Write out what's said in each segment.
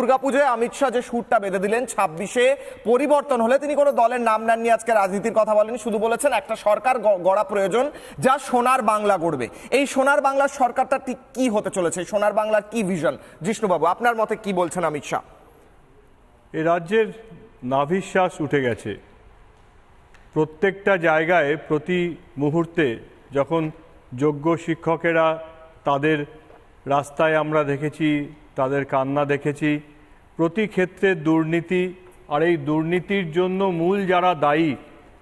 দুর্গাপুজোয় অমিত শাহ যে সুরটা বেঁধে দিলেন ছাব্বিশে পরিবর্তন হলে তিনি কোনো দলের নাম নেননি, আজকে রাজনীতির কথা বলেন শুধু বলেছেন একটা সরকার গড়া প্রয়োজন যা সোনার বাংলা গড়বে। এই সোনার বাংলার সরকারটা ঠিক কি হতে চলেছে? সোনার বাংলার কি ভিশন জিষ্ণুবাবু, আপনার মতে কি বলছেন অমিত শাহ? এ রাজ্যের নাভিশ্বাস উঠে গেছে। প্রত্যেকটা জায়গায় প্রতি মুহূর্তে যখন যোগ্য শিক্ষকেরা তাদের রাস্তায় আমরা দেখেছি তাদের কান্না দেখেছি। প্রতি ক্ষেত্রে দুর্নীতি, আর এই দুর্নীতির জন্য মূল যারা দায়ী,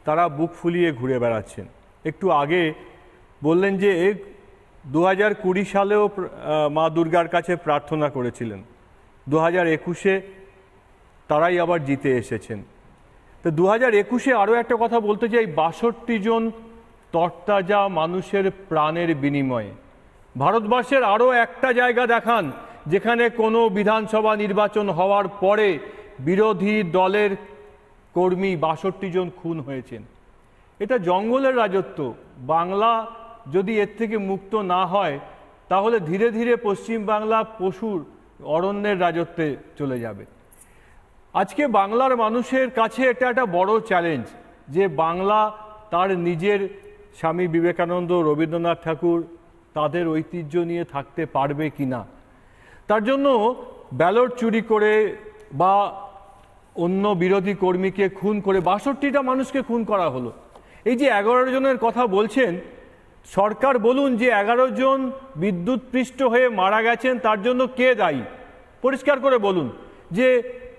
তারা বুক ফুলিয়ে ঘুরে বেড়াচ্ছেন। একটু আগে বললেন যে দু হাজার কুড়ি সালেও মা দুর্গার কাছে প্রার্থনা করেছিলেন। দু হাজার একুশে তারাই আবার জিতে এসেছেন। তো দু হাজার একুশে আরও একটা কথা বলতে চাই, বাষট্টি জন তরতাজা মানুষের প্রাণের বিনিময়ে। ভারতবর্ষের আরও একটা জায়গা দেখান যেখানে কোনো বিধানসভা নির্বাচন হওয়ার পরে বিরোধী দলের কর্মী বাষট্টি জন খুন হয়েছেন। এটা জঙ্গলের রাজত্ব। বাংলা যদি এর থেকে মুক্ত না হয়, তাহলে ধীরে ধীরে পশ্চিম বাংলা পশুর অরণ্যের রাজত্বে চলে যাবে। আজকে বাংলার মানুষের কাছে এটা একটা বড় চ্যালেঞ্জ যে বাংলা তার নিজের স্বামী বিবেকানন্দ রবীন্দ্রনাথ ঠাকুর তাদের ঐতিহ্য নিয়ে থাকতে পারবে কি না তার জন্য ব্যালট চুরি করে বা অন্য বিরোধী কর্মীকে খুন করে বাষট্টিটা মানুষকে খুন করা হলো। এই যে এগারো জনের কথা বলছেন, সরকার বলুন যে এগারো জন বিদ্যুৎ পৃষ্ঠ হয়ে মারা গেছেন, তার জন্য কে দায়ী? পরিষ্কার করে বলুন যে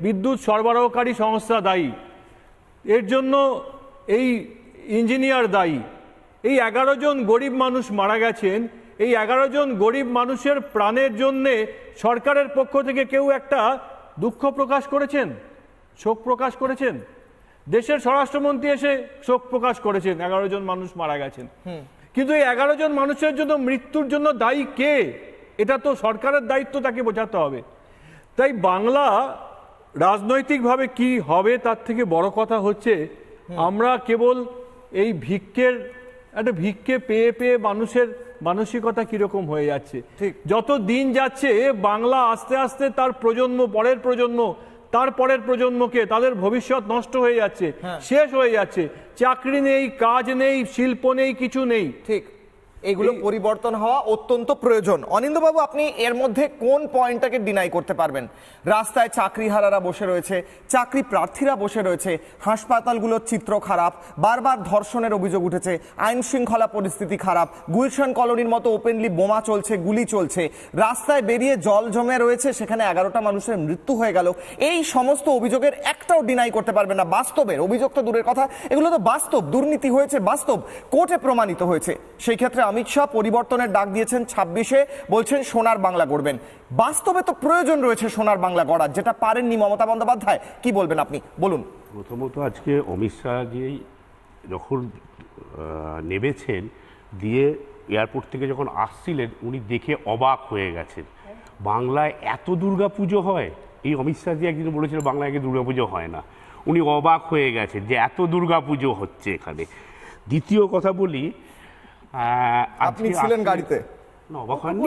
বিদ্যুৎ সরবরাহকারী সংস্থা দায়ী। এর জন্য এই ইঞ্জিনিয়ার দায়ী। এই এগারো জন গরিব মানুষ মারা গেছেন এই এগারো জন গরিব মানুষের প্রাণের জন্যে সরকারের পক্ষ থেকে কেউ একটা দুঃখ প্রকাশ করেছেন? শোক প্রকাশ করেছেন? দেশের স্বরাষ্ট্রমন্ত্রী এসে শোক প্রকাশ করেছেন এগারো জন মানুষ মারা গেছেন। কিন্তু এই এগারো জন মানুষের জন্য মৃত্যুর জন্য দায়ী কে? এটা তো সরকারের দায়িত্ব তাকে বোঝাতে হবে। তাই বাংলা রাজনৈতিকভাবে কি হবে তার থেকে বড় কথা হচ্ছে আমরা কেবল এই ভিক্ষের একটা ভিক্ষে পেয়ে পেয়ে মানুষের মানসিকতা কীরকম হয়ে যাচ্ছে? ঠিক। যত দিন যাচ্ছে বাংলা আস্তে আস্তে তার প্রজন্ম পরের প্রজন্ম তার পরের প্রজন্মকে তাদের ভবিষ্যৎ নষ্ট হয়ে যাচ্ছে শেষ হয়ে যাচ্ছে। চাকরি নেই কাজ নেই শিল্প নেই কিছু নেই। ঠিক। এগুলো পরিবর্তন হওয়া অত্যন্ত প্রয়োজন। অনিন্দবাবু আপনি এর মধ্যে কোন পয়েন্টটাকে ডিনাই করতে পারবেন? রাস্তায় চাকরিহারারা বসে রয়েছে চাকরি প্রার্থীরা বসে রয়েছে হাসপাতালগুলোর চিত্র খারাপ বারবার ধর্ষণের অভিযোগ উঠেছে আইন শৃঙ্খলা পরিস্থিতি খারাপ গুলশান কলোনির মতো ওপেনলি বোমা চলছে গুলি চলছে রাস্তায় বেরিয়ে জল জমে রয়েছে সেখানে এগারোটা মানুষের মৃত্যু হয়ে গেল। এই সমস্ত অভিযোগের একটাও ডিনাই করতে পারবেন না। বাস্তবের অভিযোগ তো দূরের কথা এগুলো তো বাস্তব দুর্নীতি হয়েছে বাস্তব কোর্টে প্রমাণিত হয়েছে। সেই ক্ষেত্রে অমিত শাহ পরিবর্তনের ডাক দিয়েছেন ছাব্বিশে, বলছেন সোনার বাংলা গড়বেন। বাস্তবে তো প্রয়োজন রয়েছে সোনার বাংলা গড়ার যেটা পারেননি মমতা বন্দ্যোপাধ্যায়। কি বলবেন আপনি? বলুন। প্রথমত আজকে অমিত শাহ যেই যখন নেমেছেন, দিয়ে এয়ারপোর্ট থেকে যখন আসছিলেন, উনি দেখে অবাক হয়ে গেছেন। বাংলায় এত দুর্গা পুজো হয়? এই অমিত শাহ যে একদিন বলেছিল, বাংলায় আগে দুর্গা পুজো হয় না। উনি অবাক হয়ে গেছেন যে এত দুর্গা পুজো হচ্ছে এখানে। দ্বিতীয় কথা বলি আপনি ছিলেন গাড়িতে? না অবাক হননি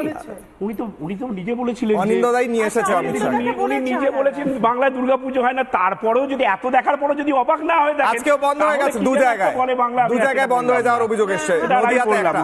উনি তো উনি তো নিজে বলেছিলেন অনিন্দদাই নিয়ে এসেছে উনি- উনি নিজে বলেছেন বাংলায় দুর্গাপুজো হয় না তারপরেও যদি এত দেখার পরেও যদি অবাক না হয় আজকেও বন্ধ হয়ে গেছে দু জায়গায়। বলে বাংলা দু জায়গায় বন্ধ হয়ে যাওয়ার না। অভিযোগ এসছে। নদিয়াতে একটা।